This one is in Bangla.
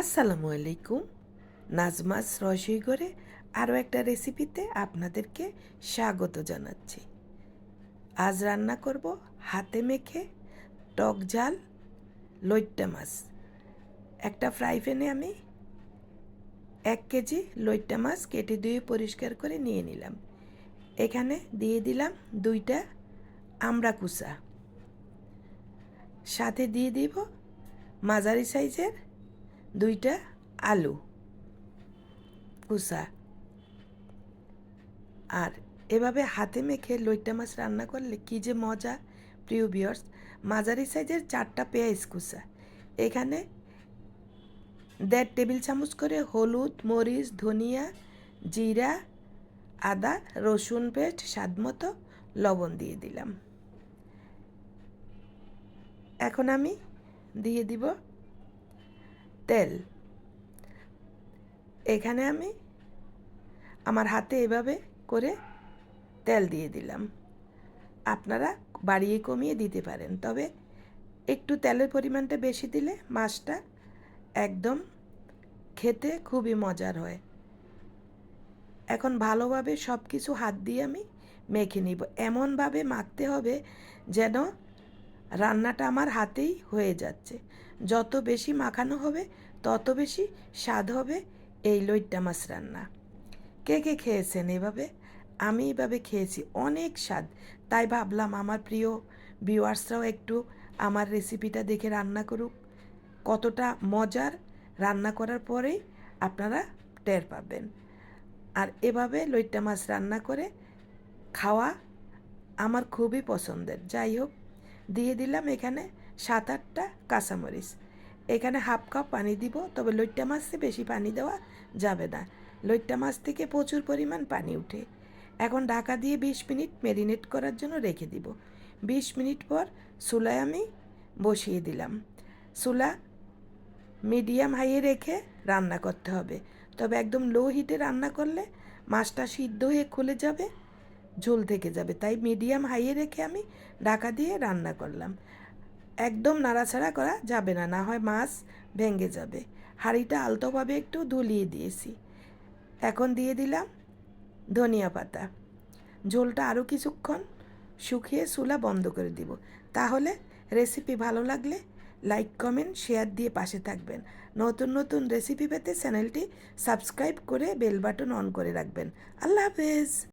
আসসালামু আলাইকুম। নাজমাস রসই করে আরও একটা রেসিপিতে আপনাদেরকে স্বাগত জানাচ্ছি। আজ রান্না করব হাতে মেখে টক ঝাল লইট্টা মাছ। একটা ফ্রাই প্যানে আমি এক কেজি লইট্টা মাছ কেটে ধুয়ে পরিষ্কার করে নিয়ে নিলাম। এখানে দিয়ে দিলাম দুইটা আমড়া কুচা। সাথে দিয়ে দিব মাঝারি সাইজের দুইটা আলু, কুসা। আর এভাবে হাতে মেখে লইট্টা মাছ রান্না করলে কী যে মজা। প্রিয় বিয়ার্স মাঝারি সাইজের চারটা পেঁয়াজ কুসা। এখানে দেড় টেবিল চামচ করে হলুদ, মরিচ, ধনিয়া, জিরা, আদা, রসুন পেস্ট, স্বাদ মতো লবণ দিয়ে দিলাম। এখন আমি দিয়ে দিব তেল। এখানে আমি আমার হাতে এভাবে করে তেল দিয়ে দিলাম। আপনারা বাড়িয়ে কমিয়ে দিতে পারেন, তবে একটু তেলের পরিমাণটা বেশি দিলে মাছটা একদম খেতে খুবই মজার হয়। এখন ভালোভাবে সব কিছু হাত দিয়ে আমি মেখে নিব। এমনভাবে মাখতে হবে যেন রান্নাটা আমার হাতেই হয়ে যাচ্ছে। যত বেশি মাখানো হবে তত বেশি স্বাদ হবে এই লইট্টা মাছ রান্না। কে কে খেয়েছেন এভাবে? আমি এভাবে খেয়েছি অনেক স্বাদ। তাই ভাবলাম আমার প্রিয় ভিউয়ার্সরাও একটু আমার রেসিপিটা দেখে রান্না করুক। কতটা মজার রান্না করার পরেই আপনারা টের পাবেন। আর এভাবে লইট্টা মাছ রান্না করে খাওয়া আমার খুবই পছন্দের। যাই হোক, দিয়ে দিলাম এখানে সাত আটটা কাঁচামরিচ। এখানে হাফ কাপ পানি দিব, তবে লইট্টা মাছে বেশি পানি দেওয়া যাবে না। লইট্টা মাছ থেকে প্রচুর পরিমাণ পানি উঠে। এখন ঢাকা দিয়ে বিশ মিনিট মেরিনেট করার জন্য রেখে দিব। বিশ মিনিট পর চুলায় আমি বসিয়ে দিলাম। চুলা মিডিয়াম হাইয়ে রেখে রান্না করতে হবে। তবে একদম লো হিটে রান্না করলে মাছটা সিদ্ধ হয়ে খুলে যাবে, ঝোল থেকে যাবে। তাই মিডিয়াম হাইয়ে রেখে আমি ঢাকা দিয়ে রান্না করলাম। একদম নাড়াচাড়া করা যাবে না না হয় মাছ ভেঙে যাবে। হাঁড়িটা আলতোভাবে একটু ধুলিয়ে দিয়েছি। এখন দিয়ে দিলাম ধনিয়া পাতা। ঝোলটা আরও কিছুক্ষণ শুকিয়ে চুলা বন্ধ করে দিব। তাহলে রেসিপি ভালো লাগলে লাইক কমেন্ট শেয়ার দিয়ে পাশে থাকবেন। নতুন নতুন রেসিপি পেতে চ্যানেলটি সাবস্ক্রাইব করে বেল বাটন অন করে রাখবেন। আল্লাহ হাফেজ!